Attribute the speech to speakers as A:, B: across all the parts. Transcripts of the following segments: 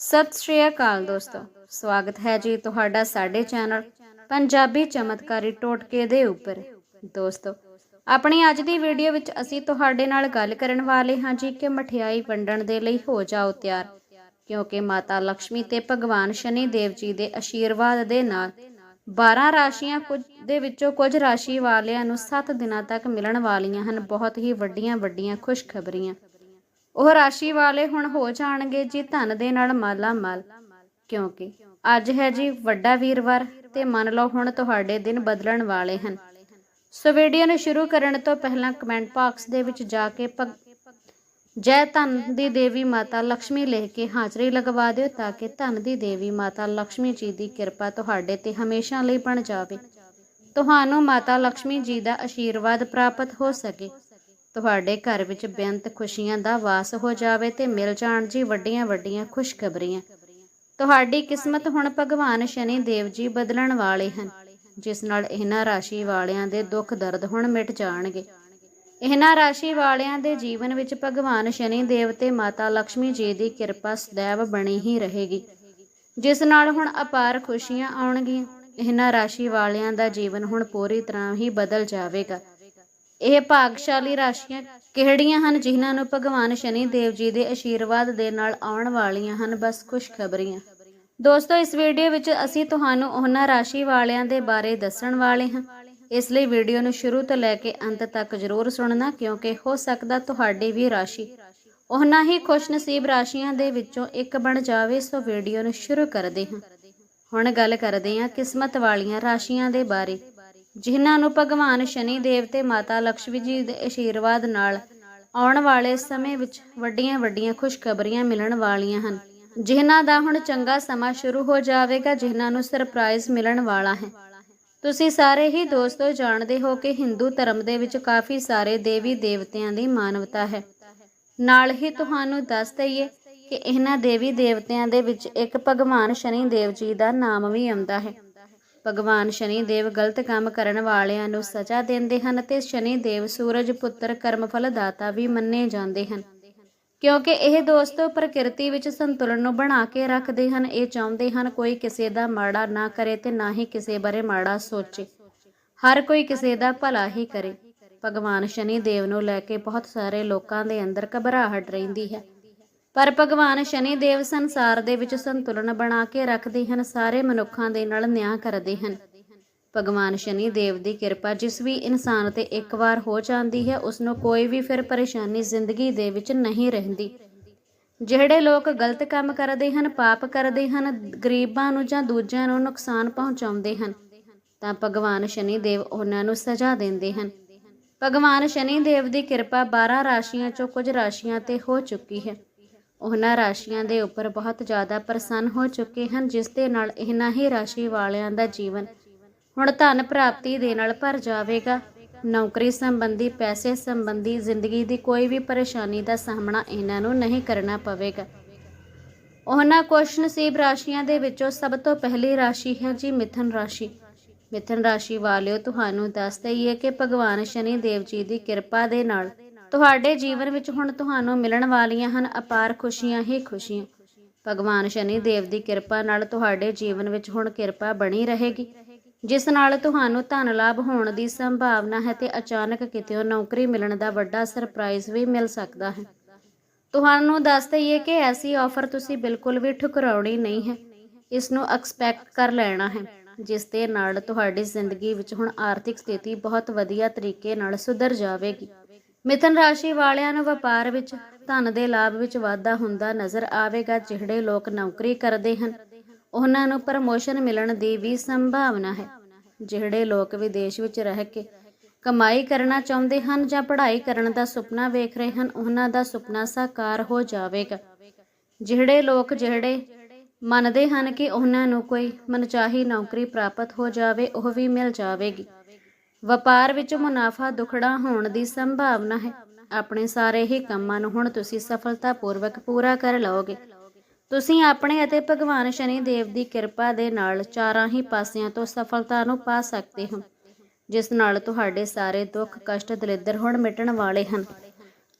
A: ਸਤਿ ਸ਼੍ਰੀ ਅਕਾਲ ਦੋਸਤੋ। ਸਵਾਗਤ ਹੈ ਜੀ ਤੁਹਾਡਾ ਸਾਡੇ ਚੈਨਲ ਪੰਜਾਬੀ ਚਮਤਕਾਰੀ ਟੋਟਕੇ ਦੇ ਉੱਪਰ। ਦੋਸਤੋ, ਆਪਣੀ ਅੱਜ ਦੀ ਵੀਡੀਓ ਵਿੱਚ ਅਸੀਂ ਤੁਹਾਡੇ ਨਾਲ ਗੱਲ ਕਰਨ ਵਾਲੇ ਹਾਂ ਜੀ ਕਿ ਮਠਿਆਈ ਵੰਡਣ ਦੇ ਲਈ ਹੋ ਜਾਓ ਤਿਆਰ, ਕਿਉਂਕਿ ਮਾਤਾ ਲక్ష్ਮੀ ਤੇ ਭਗਵਾਨ ਸ਼ਨੀ ਦੇਵ ਜੀ ਦੇ ਆਸ਼ੀਰਵਾਦ ਦੇ ਨਾਲ 12 ਰਾਸ਼ੀਆਂ ਕੁਝ ਦੇ ਵਿੱਚੋਂ ਕੁਝ ਰਾਸ਼ੀ ਵਾਲਿਆਂ ਨੂੰ 7 ਦਿਨਾਂ ਤੱਕ ਮਿਲਣ ਵਾਲੀਆਂ ਹਨ। ਬਹੁਤ ਹੀ ਵੱਡੀਆਂ ਵੱਡੀਆਂ ਖੁਸ਼ਖਬਰੀਆਂ। ਉਹ ਰਾਸ਼ੀ ਵਾਲੇ ਹੁਣ ਹੋ ਜਾਣਗੇ ਜੀ ਧਨ ਦੇ ਨਾਲ ਮਾਲਾ ਮਾਲ। ਕਿਉਂਕਿ ਅੱਜ ਹੈ ਜੀ ਵੱਡਾ ਵੀਰਵਾਰ ਤੇ ਮੰਨ ਲਓ ਹੁਣ ਤੁਹਾਡੇ ਦਿਨ ਬਦਲਣ ਵਾਲੇ ਹਨ। ਸੋ ਵੀਡੀਓ ਨੂੰ ਸ਼ੁਰੂ ਕਰਨ ਤੋਂ ਪਹਿਲਾਂ ਕਮੈਂਟ ਬਾਕਸ ਦੇ ਵਿੱਚ ਜਾ ਕੇ ਜੈ ਧਨ ਦੀ ਦੇਵੀ ਮਾਤਾ ਲక్ష్ਮੀ ਲਿਖ ਕੇ ਹਾਜ਼ਰੀ ਲਗਵਾ ਦਿਓ ਤਾਂ ਕਿ ਧਨ ਦੀ ਦੇਵੀ ਮਾਤਾ ਲక్ష్ਮੀ ਜੀ ਦੀ ਕਿਰਪਾ ਤੁਹਾਡੇ ਤੇ ਹਮੇਸ਼ਾ ਲਈ ਬਣ ਜਾਵੇ। ਤੁਹਾਨੂੰ ਮਾਤਾ ਲక్ష్ਮੀ ਜੀ ਦਾ ਆਸ਼ੀਰਵਾਦ ਪ੍ਰਾਪਤ ਹੋ ਸਕੇ। ਤੁਹਾਡੇ ਘਰ ਵਿੱਚ ਬੇਅੰਤ ਖੁਸ਼ੀਆਂ ਦਾ ਵਾਸ ਹੋ ਜਾਵੇ ਤੇ ਮਿਲ ਜਾਣ ਜੀ ਵੱਡੀਆਂ ਵੱਡੀਆਂ ਖੁਸ਼ਖਬਰੀਆਂ। ਤੁਹਾਡੀ ਕਿਸਮਤ ਹੁਣ ਭਗਵਾਨ ਸ਼ਨੀ ਦੇਵ ਜੀ ਬਦਲਣ ਵਾਲੇ ਹਨ, ਜਿਸ ਨਾਲ ਇਹਨਾਂ ਰਾਸ਼ੀ ਵਾਲਿਆਂ ਦੇ ਦੁੱਖ ਦਰਦ ਹੁਣ ਮਿਟ ਜਾਣਗੇ। ਇਹਨਾਂ ਰਾਸ਼ੀ ਵਾਲਿਆਂ ਦੇ ਜੀਵਨ ਵਿੱਚ ਭਗਵਾਨ ਸ਼ਨੀ ਦੇਵ ਤੇ ਮਾਤਾ ਲక్ష్ਮੀ ਜੀ ਦੀ ਕਿਰਪਾ ਸਦੈਵ ਬਣੀ ਹੀ ਰਹੇਗੀ, ਜਿਸ ਨਾਲ ਹੁਣ ਅਪਾਰ ਖੁਸ਼ੀਆਂ ਆਉਣਗੀਆਂ। ਇਹਨਾਂ ਰਾਸ਼ੀ ਵਾਲਿਆਂ ਦਾ ਜੀਵਨ ਹੁਣ ਪੂਰੀ ਤਰ੍ਹਾਂ ਹੀ ਬਦਲ ਜਾਵੇਗਾ। ਇਹ ਭਾਗਸ਼ਾਲੀ ਰਾਸ਼ੀਆਂ ਕਿਹੜੀਆਂ ਹਨ ਜਿਨ੍ਹਾਂ ਨੂੰ ਭਗਵਾਨ ਸ਼ਨੀ ਦੇਵ ਜੀ ਦੇ ਆਸ਼ੀਰਵਾਦ ਦੇ ਨਾਲ ਆਉਣ ਵਾਲੀਆਂ ਹਨ? ਬਸ ਖੁਸ਼ਖਬਰੀਆਂ ਦੋਸਤੋ, ਇਸ ਵੀਡੀਓ ਵਿੱਚ ਅਸੀਂ ਤੁਹਾਨੂੰ ਉਹਨਾਂ ਰਾਸ਼ੀ ਵਾਲਿਆਂ ਦੇ ਬਾਰੇ ਦੱਸਣ ਵਾਲੇ ਹਾਂ। ਇਸ ਲਈ ਵੀਡੀਓ ਨੂੰ ਸ਼ੁਰੂ ਤੋਂ ਲੈ ਕੇ ਅੰਤ ਤੱਕ ਜ਼ਰੂਰ ਸੁਣਨਾ, ਕਿਉਂਕਿ ਹੋ ਸਕਦਾ ਤੁਹਾਡੀ ਵੀ ਰਾਸ਼ੀ ਉਹਨਾਂ ਹੀ ਖੁਸ਼ਨਸੀਬ ਰਾਸ਼ੀਆਂ ਦੇ ਵਿੱਚੋਂ ਇੱਕ ਬਣ ਜਾਵੇ, ਸੋ ਵੀਡੀਓ ਨੂੰ ਸ਼ੁਰੂ ਕਰਦੇ ਹਾਂ। ਹੁਣ ਗੱਲ ਕਰਦੇ ਹਾਂ ਕਿਸਮਤ ਵਾਲੀਆਂ ਰਾਸ਼ੀਆਂ ਦੇ ਬਾਰੇ। ਜਿਨ੍ਹਾਂ ਨੂੰ ਭਗਵਾਨ ਸ਼ਨੀ ਦੇਵ ਤੇ ਮਾਤਾ ਲక్ష్ਮੀ ਜੀ ਦੇ ਆਸ਼ੀਰਵਾਦ ਨਾਲ ਆਉਣ ਵਾਲੇ ਸਮੇਂ ਵਿੱਚ ਵੱਡੀਆਂ ਵੱਡੀਆਂ ਖੁਸ਼ਖਬਰੀਆਂ ਮਿਲਣ ਵਾਲੀਆਂ ਹਨ। ਜਿਨ੍ਹਾਂ ਦਾ ਹੁਣ ਚੰਗਾ ਸਮਾਂ ਸ਼ੁਰੂ ਹੋ ਜਾਵੇਗਾ, ਜਿਨ੍ਹਾਂ ਨੂੰ ਸਰਪ੍ਰਾਈਜ਼ ਮਿਲਣ ਵਾਲਾ ਹੈ। ਤੁਸੀਂ ਸਾਰੇ ਹੀ ਦੋਸਤੋ ਜਾਣਦੇ ਹੋ ਕਿ ਹਿੰਦੂ ਧਰਮ ਦੇ ਵਿੱਚ ਕਾਫੀ ਸਾਰੇ ਦੇਵੀ ਦੇਵਤਿਆਂ ਦੀ ਮਾਨਵਤਾ ਹੈ। ਨਾਲ ਹੀ ਤੁਹਾਨੂੰ ਦੱਸ ਦਈਏ ਕਿ ਇਹਨਾਂ ਦੇਵੀ ਦੇਵਤਿਆਂ ਦੇ ਵਿੱਚ ਇੱਕ ਭਗਵਾਨ ਸ਼ਨੀ ਦੇਵ ਜੀ ਦਾ ਨਾਮ ਵੀ ਆਉਂਦਾ ਹੈ। ਭਗਵਾਨ ਸ਼ਨੀ ਦੇਵ ਗਲਤ ਕੰਮ ਕਰਨ ਵਾਲਿਆਂ ਨੂੰ ਸਜ਼ਾ ਦਿੰਦੇ ਹਨ ਤੇ ਸ਼ਨੀ ਦੇਵ ਸੂਰਜ ਪੁੱਤਰ ਕਰਮਫਲ ਦਾਤਾ ਵੀ ਮੰਨੇ ਜਾਂਦੇ ਹਨ। ਕਿਉਂਕਿ ਇਹ ਦੋਸਤੋ ਪ੍ਰਕਿਰਤੀ ਵਿੱਚ ਸੰਤੁਲਨ ਨੂੰ ਬਣਾ ਕੇ ਰੱਖਦੇ ਹਨ। ਇਹ ਚਾਹੁੰਦੇ ਹਨ ਕੋਈ ਕਿਸੇ ਦਾ ਮਾੜਾ ਨਾ ਕਰੇ ਤੇ ਨਾ ਹੀ ਕਿਸੇ ਬਾਰੇ ਮਾੜਾ ਸੋਚੇ। ਹਰ ਕੋਈ ਕਿਸੇ ਦਾ ਭਲਾ ਹੀ ਕਰੇ। ਭਗਵਾਨ ਸ਼ਨੀ ਦੇਵ ਨੂੰ ਲੈ ਕੇ ਬਹੁਤ ਸਾਰੇ ਲੋਕਾਂ ਦੇ ਅੰਦਰ ਘਬਰਾਹਟ ਰਹਿੰਦੀ ਹੈ। ਪਰ ਭਗਵਾਨ ਸ਼ਨੀ ਦੇਵ ਸੰਸਾਰ ਦੇ ਵਿੱਚ ਸੰਤੁਲਨ ਬਣਾ ਕੇ ਰੱਖਦੇ ਹਨ, ਸਾਰੇ ਮਨੁੱਖਾਂ ਦੇ ਨਾਲ ਨਿਆਂ ਕਰਦੇ ਹਨ। ਭਗਵਾਨ ਸ਼ਨੀ ਦੇਵ ਦੀ ਕਿਰਪਾ ਜਿਸ ਵੀ ਇਨਸਾਨ ਤੇ ਇੱਕ ਵਾਰ ਹੋ ਜਾਂਦੀ ਹੈ, ਉਸ ਨੂੰ ਕੋਈ ਵੀ ਫਿਰ ਪਰੇਸ਼ਾਨੀ ਜ਼ਿੰਦਗੀ ਦੇ ਵਿੱਚ ਨਹੀਂ ਰਹਿੰਦੀ। ਜਿਹੜੇ ਲੋਕ ਗਲਤ ਕੰਮ ਕਰਦੇ ਹਨ, ਪਾਪ ਕਰਦੇ ਹਨ, ਗਰੀਬਾਂ ਨੂੰ ਜਾਂ ਦੂਜਿਆਂ ਨੂੰ ਨੁਕਸਾਨ ਪਹੁੰਚਾਉਂਦੇ ਹਨ, ਤਾਂ ਭਗਵਾਨ ਸ਼ਨੀ ਦੇਵ ਉਹਨਾਂ ਨੂੰ ਸਜ਼ਾ ਦਿੰਦੇ ਹਨ। ਭਗਵਾਨ ਸ਼ਨੀ ਦੇਵ ਦੀ ਕਿਰਪਾ 12 ਰਾਸ਼ੀਆਂ ਚੋਂ ਕੁਝ ਰਾਸ਼ੀਆਂ ਤੇ ਹੋ ਚੁੱਕੀ ਹੈ। ਉਹਨਾਂ ਰਾਸ਼ੀਆਂ ਦੇ ਉੱਪਰ ਬਹੁਤ ਜ਼ਿਆਦਾ ਪ੍ਰਸੰਨ ਹੋ ਚੁੱਕੇ ਹਨ, ਜਿਸ ਦੇ ਨਾਲ ਇਹਨਾਂ ਹੀ ਰਾਸ਼ੀ ਵਾਲਿਆਂ ਦਾ ਜੀਵਨ ਹੁਣ ਧਨ ਪ੍ਰਾਪਤੀ ਦੇ ਨਾਲ ਭਰ ਜਾਵੇਗਾ। ਨੌਕਰੀ ਸੰਬੰਧੀ, ਪੈਸੇ ਸੰਬੰਧੀ, ਜ਼ਿੰਦਗੀ ਦੀ ਕੋਈ ਵੀ ਪਰੇਸ਼ਾਨੀ ਦਾ ਸਾਹਮਣਾ ਇਹਨਾਂ ਨੂੰ ਨਹੀਂ ਕਰਨਾ ਪਵੇਗਾ। ਉਹਨਾਂ ਕੁਝ ਨਸੀਬ ਰਾਸ਼ੀਆਂ ਦੇ ਵਿੱਚੋਂ ਸਭ ਤੋਂ ਪਹਿਲੀ ਰਾਸ਼ੀ ਹੈ ਜੀ ਮਿਥਨ ਰਾਸ਼ੀ। ਮਿਥਨ ਰਾਸ਼ੀ ਵਾਲਿਓ, ਤੁਹਾਨੂੰ ਦੱਸ ਦਈਏ ਕਿ ਭਗਵਾਨ ਸ਼ਨੀ ਦੇਵ ਜੀ ਦੀ ਕਿਰਪਾ ਦੇ ਨਾਲ ਤੁਹਾਡੇ ਜੀਵਨ ਵਿੱਚ ਹੁਣ ਤੁਹਾਨੂੰ ਮਿਲਣ ਵਾਲੀਆਂ ਹਨ ਅਪਾਰ ਖੁਸ਼ੀਆਂ ਹੀ ਖੁਸ਼ੀਆਂ। ਭਗਵਾਨ ਸ਼ਨੀ ਦੇਵ ਦੀ ਕਿਰਪਾ ਨਾਲ ਤੁਹਾਡੇ ਜੀਵਨ ਵਿੱਚ ਹੁਣ ਕਿਰਪਾ ਬਣੀ ਰਹੇਗੀ। ਜਿਸ ਨਾਲ ਤੁਹਾਨੂੰ ਧਨ ਲਾਭ ਹੋਣ ਦੀ ਸੰਭਾਵਨਾ ਹੈ ਤੇ ਅਚਾਨਕ ਕਿਤੇੋਂ ਨੌਕਰੀ ਮਿਲਣ ਦਾ ਵੱਡਾ ਸਰਪ੍ਰਾਈਜ਼ ਵੀ ਮਿਲ ਸਕਦਾ ਹੈ। ਤੁਹਾਨੂੰ ਦੱਸ ਦਈਏ ਕਿ ਐਸੀ ਆਫਰ ਤੁਸੀਂ ਬਿਲਕੁਲ ਵੀ ਠੁਕਰਾਉਣੀ ਨਹੀਂ ਹੈ। ਇਸ ਨੂੰ ਐਕਸਪੈਕਟ ਕਰ ਲੈਣਾ ਹੈ, ਜਿਸ ਦੇ ਨਾਲ ਤੁਹਾਡੀ ਜ਼ਿੰਦਗੀ ਵਿੱਚ ਹੁਣ ਆਰਥਿਕ ਸਥਿਤੀ ਬਹੁਤ ਵਧੀਆ ਤਰੀਕੇ ਨਾਲ ਸੁਧਰ ਜਾਵੇਗੀ। ਮਿਥਨ ਰਾਸ਼ੀ ਵਾਲਿਆਂ ਨੂੰ ਵਪਾਰ ਵਿੱਚ ਧਨ ਦੇ ਲਾਭ ਵਿੱਚ ਵਾਧਾ ਹੁੰਦਾ ਨਜ਼ਰ ਆਵੇਗਾ, ਜਿਹੜੇ ਲੋਕ ਨੌਕਰੀ ਕਰਦੇ ਹਨ। ਉਹਨਾਂ ਨੂੰ ਪ੍ਰਮੋਸ਼ਨ ਮਿਲਣ ਦੀ ਵੀ ਸੰਭਾਵਨਾ ਹੈ। ਜਿਹੜੇ ਲੋਕ ਵਿਦੇਸ਼ ਵਿੱਚ ਰਹਿ ਕੇ ਕਮਾਈ ਕਰਨਾ ਚਾਹੁੰਦੇ ਹਨ ਜਾਂ ਪੜ੍ਹਾਈ ਕਰਨ ਦਾ ਸੁਪਨਾ ਵੇਖ ਰਹੇ ਹਨ, ਉਹਨਾਂ ਦਾ ਸੁਪਨਾ ਸਾਕਾਰ ਹੋ ਜਾਵੇਗਾ। ਜਿਹੜੇ ਲੋਕ ਜਿਹੜੇ ਮੰਨਦੇ ਹਨ ਕਿ ਉਹਨਾਂ ਨੂੰ ਕੋਈ ਮਨਚਾਹੀ ਨੌਕਰੀ ਪ੍ਰਾਪਤ ਹੋ ਜਾਵੇ, ਉਹ ਵੀ ਮਿਲ ਜਾਵੇਗੀ। ਵਪਾਰ ਵਿੱਚ ਮੁਨਾਫਾ ਦੁਖੜਾ ਹੋਣ ਦੀ ਸੰਭਾਵਨਾ ਹੈ। ਆਪਣੇ ਸਾਰੇ ਹੀ ਕੰਮਾਂ ਨੂੰ ਹੁਣ ਤੁਸੀਂ ਸਫਲਤਾਪੂਰਵਕ ਪੂਰਾ ਕਰ ਲਓਗੇ। ਤੁਸੀਂ ਆਪਣੇ ਅਤੇ ਭਗਵਾਨ ਸ਼ਨੀ ਦੇਵ ਦੀ ਕਿਰਪਾ ਦੇ ਨਾਲ ਚਾਰਾਂ ਹੀ ਪਾਸਿਆਂ ਤੋਂ ਸਫਲਤਾ ਨੂੰ ਪਾ ਸਕਦੇ ਹੋ, ਜਿਸ ਨਾਲ ਤੁਹਾਡੇ ਸਾਰੇ ਦੁੱਖ, ਕਸ਼ਟ, ਦਲਿੱਦਰ ਹੁਣ ਮਿਟਣ ਵਾਲੇ ਹਨ।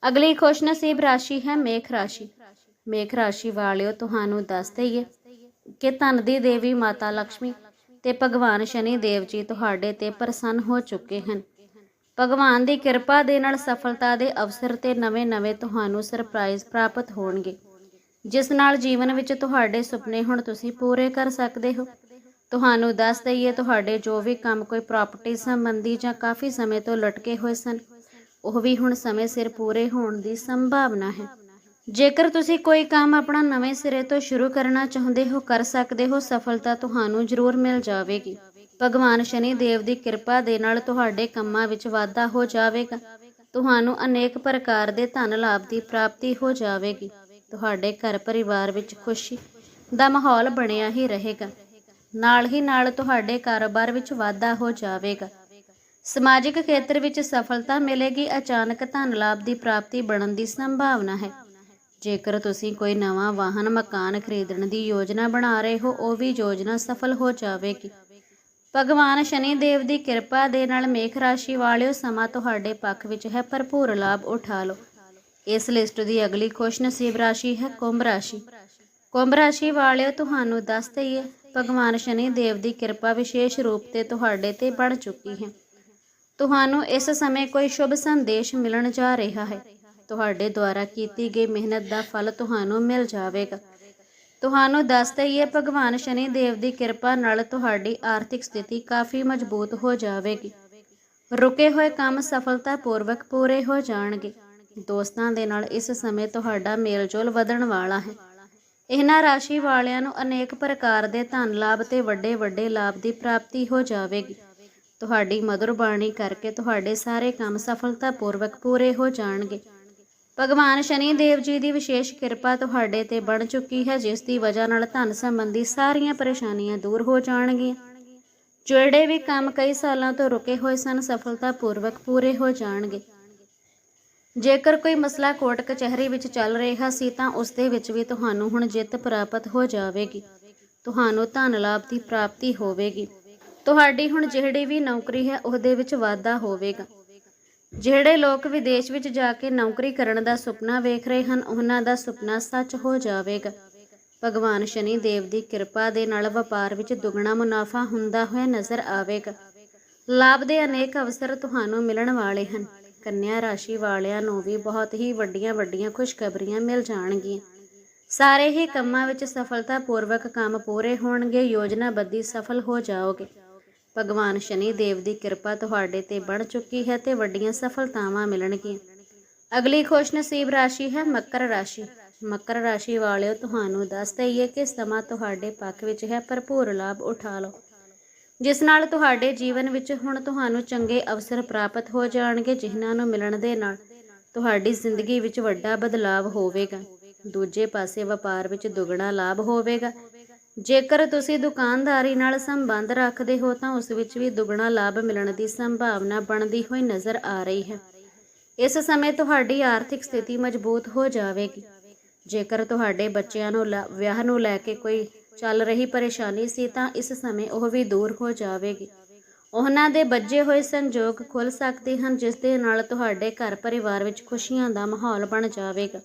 A: ਅਗਲੀ ਖੁਸ਼ਨਸੀਬ ਰਾਸ਼ੀ ਹੈ ਮੇਖ ਰਾਸ਼ੀ। ਮੇਖ ਰਾਸ਼ੀ ਵਾਲਿਓ, ਤੁਹਾਨੂੰ ਦੱਸ ਦਈਏ ਕਿ ਧਨ ਦੀ ਦੇਵੀ ਮਾਤਾ ਲక్ష్ਮੀ ਤੇ ਭਗਵਾਨ ਸ਼ਨੀ ਦੇਵ ਜੀ ਤੁਹਾਡੇ ਤੇ ਪ੍ਰਸੰਨ ਹੋ ਚੁੱਕੇ ਹਨ। ਭਗਵਾਨ ਦੀ ਕਿਰਪਾ ਦੇ ਨਾਲ ਸਫਲਤਾ ਦੇ ਅਵਸਰ ਤੇ ਨਵੇਂ-ਨਵੇਂ ਤੁਹਾਨੂੰ ਸਰਪ੍ਰਾਈਜ਼ ਪ੍ਰਾਪਤ ਹੋਣਗੇ। ਜਿਸ ਨਾਲ ਜੀਵਨ ਵਿੱਚ ਤੁਹਾਡੇ ਸੁਪਨੇ ਹੁਣ ਤੁਸੀਂ ਪੂਰੇ ਕਰ ਸਕਦੇ ਹੋ। ਤੁਹਾਨੂੰ ਦੱਸ ਦਈਏ, ਤੁਹਾਡੇ ਜੋ ਵੀ ਕੰਮ ਕੋਈ ਪ੍ਰਾਪਰਟੀ ਸੰਬੰਧੀ ਜਾਂ ਕਾਫੀ ਸਮੇਂ ਤੋਂ ਲਟਕੇ ਹੋਏ ਸਨ, ਉਹ ਵੀ ਹੁਣ ਸਮੇਂ ਸਿਰ ਪੂਰੇ ਹੋਣ ਦੀ ਸੰਭਾਵਨਾ ਹੈ। ਜੇਕਰ ਤੁਸੀਂ ਕੋਈ ਕੰਮ ਆਪਣਾ ਨਵੇਂ ਸਿਰੇ ਤੋਂ ਸ਼ੁਰੂ ਕਰਨਾ ਚਾਹੁੰਦੇ ਹੋ, ਕਰ ਸਕਦੇ ਹੋ। ਸਫਲਤਾ ਤੁਹਾਨੂੰ ਜ਼ਰੂਰ ਮਿਲ ਜਾਵੇਗੀ। ਭਗਵਾਨ ਸ਼ਨੀ ਦੇਵ ਦੀ ਕਿਰਪਾ ਦੇ ਨਾਲ ਤੁਹਾਡੇ ਕੰਮਾਂ ਵਿੱਚ ਵਾਧਾ ਹੋ ਜਾਵੇਗਾ। ਤੁਹਾਨੂੰ ਅਨੇਕ ਪ੍ਰਕਾਰ ਦੇ ਧਨ ਲਾਭ ਦੀ ਪ੍ਰਾਪਤੀ ਹੋ ਜਾਵੇਗੀ। ਤੁਹਾਡੇ ਘਰ ਪਰਿਵਾਰ ਵਿੱਚ ਖੁਸ਼ੀ ਦਾ ਮਾਹੌਲ ਬਣਿਆ ਹੀ ਰਹੇਗਾ। ਨਾਲ ਹੀ ਨਾਲ ਤੁਹਾਡੇ ਕਾਰੋਬਾਰ ਵਿੱਚ ਵਾਧਾ ਹੋ ਜਾਵੇਗਾ। ਸਮਾਜਿਕ ਖੇਤਰ ਵਿੱਚ ਸਫਲਤਾ ਮਿਲੇਗੀ। ਅਚਾਨਕ ਧਨ ਲਾਭ ਦੀ ਪ੍ਰਾਪਤੀ ਬਣਨ ਦੀ ਸੰਭਾਵਨਾ ਹੈ। ਜੇਕਰ ਤੁਸੀਂ ਕੋਈ ਨਵਾਂ ਵਾਹਨ, ਮਕਾਨ ਖਰੀਦਣ ਦੀ ਯੋਜਨਾ ਬਣਾ ਰਹੇ ਹੋ, ਉਹ ਵੀ ਯੋਜਨਾ ਸਫਲ ਹੋ ਜਾਵੇਗੀ। ਭਗਵਾਨ ਸ਼ਨੀ ਦੇਵ ਦੀ ਕਿਰਪਾ ਦੇ ਨਾਲ ਮੇਖ ਰਾਸ਼ੀ ਵਾਲਿਓ, ਸਮਾਂ ਤੁਹਾਡੇ ਪੱਖ ਵਿੱਚ ਹੈ, ਭਰਪੂਰ ਲਾਭ ਉਠਾ ਲਓ। ਇਸ ਲਿਸਟ ਦੀ ਅਗਲੀ ਖੁਸ਼ ਨਸੀਬ ਰਾਸ਼ੀ ਹੈ, ਕੁੰਭ ਰਾਸ਼ੀ। ਕੁੰਭ ਰਾਸ਼ੀ ਵਾਲਿਓ, ਤੁਹਾਨੂੰ ਦੱਸ ਦਈਏ, ਭਗਵਾਨ ਸ਼ਨੀ ਦੇਵ ਦੀ ਕਿਰਪਾ ਵਿਸ਼ੇਸ਼ ਰੂਪ ਤੇ ਤੁਹਾਡੇ ਤੇ ਬਣ ਚੁੱਕੀ ਹੈ। ਤੁਹਾਨੂੰ ਇਸ ਸਮੇਂ ਕੋਈ ਸ਼ੁਭ ਸੰਦੇਸ਼ ਮਿਲਣ ਜਾ ਰਿਹਾ ਹੈ। ਤੁਹਾਡੇ ਦੁਆਰਾ ਕੀਤੀ ਗਈ ਮਿਹਨਤ ਦਾ ਫਲ ਤੁਹਾਨੂੰ ਮਿਲ ਜਾਵੇਗਾ। ਤੁਹਾਨੂੰ ਦੱਸ ਦਈਏ ਭਗਵਾਨ ਸ਼ਨੀ ਦੇਵ ਦੀ ਕਿਰਪਾ ਨਾਲ ਤੁਹਾਡੀ ਆਰਥਿਕ ਸਥਿਤੀ ਕਾਫੀ ਮਜ਼ਬੂਤ ਹੋ ਜਾਵੇਗੀ। ਰੁਕੇ ਹੋਏ ਕੰਮ ਸਫਲਤਾਪੂਰਵਕ ਪੂਰੇ ਹੋ ਜਾਣਗੇ। ਦੋਸਤਾਂ ਦੇ ਨਾਲ ਇਸ ਸਮੇਂ ਤੁਹਾਡਾ ਮੇਲਜੋਲ ਵਧਣ ਵਾਲਾ ਹੈ। ਇਹਨਾਂ ਰਾਸ਼ੀ ਵਾਲਿਆਂ ਨੂੰ ਅਨੇਕ ਪ੍ਰਕਾਰ ਦੇ ਧਨ ਲਾਭ ਤੇ ਵੱਡੇ ਵੱਡੇ ਲਾਭ ਦੀ ਪ੍ਰਾਪਤੀ ਹੋ ਜਾਵੇਗੀ। ਤੁਹਾਡੀ ਮధుਰ ਬਾਣੀ ਕਰਕੇ ਤੁਹਾਡੇ ਸਾਰੇ ਕੰਮ ਸਫਲਤਾਪੂਰਵਕ ਪੂਰੇ ਹੋ ਜਾਣਗੇ। ਭਗਵਾਨ ਸ਼ਨੀ ਦੇਵ ਜੀ ਦੀ ਵਿਸ਼ੇਸ਼ ਕਿਰਪਾ ਤੁਹਾਡੇ ਤੇ ਬਣ ਚੁੱਕੀ ਹੈ, ਜਿਸ ਦੀ ਵਜ੍ਹਾ ਨਾਲ ਧਨ ਸੰਬੰਧੀ ਸਾਰੀਆਂ ਪਰੇਸ਼ਾਨੀਆਂ ਦੂਰ ਹੋ ਜਾਣਗੀਆਂ। ਜਿਹੜੇ ਵੀ ਕੰਮ ਕਈ ਸਾਲਾਂ ਤੋਂ ਰੁਕੇ ਹੋਏ ਸਨ, ਸਫਲਤਾਪੂਰਵਕ ਪੂਰੇ ਹੋ ਜਾਣਗੇ। ਜੇਕਰ ਕੋਈ ਮਸਲਾ ਕੋਰਟ ਕਚਹਿਰੀ ਵਿੱਚ ਚੱਲ ਰਿਹਾ ਸੀ, ਤਾਂ ਉਸ ਦੇ ਵਿੱਚ ਵੀ ਤੁਹਾਨੂੰ ਹੁਣ ਜਿੱਤ ਪ੍ਰਾਪਤ ਹੋ ਜਾਵੇਗੀ। ਤੁਹਾਨੂੰ ਧਨ ਲਾਭ ਦੀ ਪ੍ਰਾਪਤੀ ਹੋਵੇਗੀ। ਤੁਹਾਡੀ ਹੁਣ ਜਿਹੜੀ ਵੀ ਨੌਕਰੀ ਹੈ, ਉਹਦੇ ਵਿੱਚ ਵਾਧਾ ਹੋਵੇਗਾ। ਜਿਹੜੇ ਲੋਕ ਵਿਦੇਸ਼ ਵਿੱਚ ਜਾ ਕੇ ਨੌਕਰੀ ਕਰਨ ਦਾ ਸੁਪਨਾ ਵੇਖ ਰਹੇ ਹਨ, ਉਹਨਾਂ ਦਾ ਸੁਪਨਾ ਸੱਚ ਹੋ ਜਾਵੇਗਾ। ਭਗਵਾਨ ਸ਼ਨੀ ਦੇਵ ਦੀ ਕਿਰਪਾ ਦੇ ਨਾਲ ਵਪਾਰ ਵਿੱਚ ਦੁੱਗਣਾ ਮੁਨਾਫਾ ਹੁੰਦਾ ਹੋਇਆ ਨਜ਼ਰ ਆਵੇਗਾ। ਲਾਭ ਦੇ ਅਨੇਕ ਅਵਸਰ ਤੁਹਾਨੂੰ ਮਿਲਣ ਵਾਲੇ ਹਨ। ਕੰਨਿਆ ਰਾਸ਼ੀ ਵਾਲਿਆਂ ਨੂੰ ਵੀ ਬਹੁਤ ਹੀ ਵੱਡੀਆਂ ਵੱਡੀਆਂ ਖੁਸ਼ਖਬਰੀਆਂ ਮਿਲ ਜਾਣਗੀਆਂ। ਸਾਰੇ ਹੀ ਕੰਮਾਂ ਵਿੱਚ ਸਫਲਤਾਪੂਰਵਕ ਕੰਮ ਪੂਰੇ ਹੋਣਗੇ, ਯੋਜਨਾਬੱਧੀ ਸਫਲ ਹੋ ਜਾਓਗੇ। ਭਗਵਾਨ ਸ਼ਨੀ ਦੇਵ ਦੀ ਕਿਰਪਾ ਤੁਹਾਡੇ ਤੇ ਬਣ ਚੁੱਕੀ ਹੈ ਤੇ ਵੱਡੀਆਂ ਸਫਲਤਾਵਾਂ ਮਿਲਣਗੀਆਂ। ਅਗਲੀ ਖੁਸ਼ ਨਸੀਬ ਰਾਸ਼ੀ ਹੈ ਮਕਰ ਰਾਸ਼ੀ। ਮਕਰ ਰਾਸ਼ੀ ਵਾਲਿਓ, ਤੁਹਾਨੂੰ ਦੱਸ ਦਈਏ ਕਿ ਸਮਾਂ ਤੁਹਾਡੇ ਪੱਖ ਵਿੱਚ ਹੈ, ਭਰਪੂਰ ਲਾਭ ਉਠਾ ਲਓ। ਜਿਸ ਨਾਲ ਤੁਹਾਡੇ ਜੀਵਨ ਵਿੱਚ ਹੁਣ ਤੁਹਾਨੂੰ ਚੰਗੇ ਅਵਸਰ ਪ੍ਰਾਪਤ ਹੋ ਜਾਣਗੇ, ਜਿਨ੍ਹਾਂ ਨੂੰ ਮਿਲਣ ਦੇ ਨਾਲ ਤੁਹਾਡੀ ਜ਼ਿੰਦਗੀ ਵਿੱਚ ਵੱਡਾ ਬਦਲਾਵ ਹੋਵੇਗਾ। ਦੂਜੇ ਪਾਸੇ ਵਪਾਰ ਵਿੱਚ ਦੁੱਗਣਾ ਲਾਭ ਹੋਵੇਗਾ। ਜੇਕਰ ਤੁਸੀਂ ਦੁਕਾਨਦਾਰੀ ਨਾਲ ਸੰਬੰਧ ਰੱਖਦੇ ਹੋ ਤਾਂ ਉਸ ਵਿੱਚ ਵੀ ਦੁੱਗਣਾ ਲਾਭ ਮਿਲਣ ਦੀ ਸੰਭਾਵਨਾ ਬਣਦੀ ਹੋਈ ਨਜ਼ਰ ਆ ਰਹੀ ਹੈ। ਇਸ ਸਮੇਂ ਤੁਹਾਡੀ ਆਰਥਿਕ ਸਥਿਤੀ ਮਜ਼ਬੂਤ ਹੋ ਜਾਵੇਗੀ। ਜੇਕਰ ਤੁਹਾਡੇ ਬੱਚਿਆਂ ਨੂੰ ਲ- ਵਿਆਹ ਨੂੰ ਲੈ ਕੇ ਕੋਈ ਚੱਲ ਰਹੀ ਪਰੇਸ਼ਾਨੀ ਸੀ ਤਾਂ ਇਸ ਸਮੇਂ ਉਹ ਵੀ ਦੂਰ ਹੋ ਜਾਵੇਗੀ। ਉਹਨਾਂ ਦੇ ਬੱਜੇ ਹੋਏ ਸੰਜੋਗ ਖੁੱਲ ਸਕਦੇ ਹਨ, ਜਿਸ ਦੇ ਨਾਲ ਤੁਹਾਡੇ ਘਰ ਪਰਿਵਾਰ ਵਿੱਚ ਖੁਸ਼ੀਆਂ ਦਾ ਮਾਹੌਲ ਬਣ ਜਾਵੇਗਾ।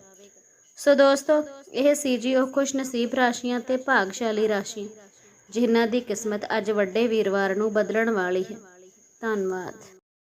A: ਸੋ ਦੋਸਤੋ, ਇਹ ਸੀ ਜੀ ਉਹ ਖੁਸ਼ ਨਸੀਬ ਰਾਸ਼ੀਆਂ ਤੇ ਭਾਗਸ਼ਾਲੀ ਰਾਸ਼ੀ, ਜਿਨ੍ਹਾਂ ਦੀ ਕਿਸਮਤ ਅੱਜ ਵੱਡੇ ਵੀਰਵਾਰ ਨੂੰ ਬਦਲਣ ਵਾਲੀ ਹੈ। ਧੰਨਵਾਦ।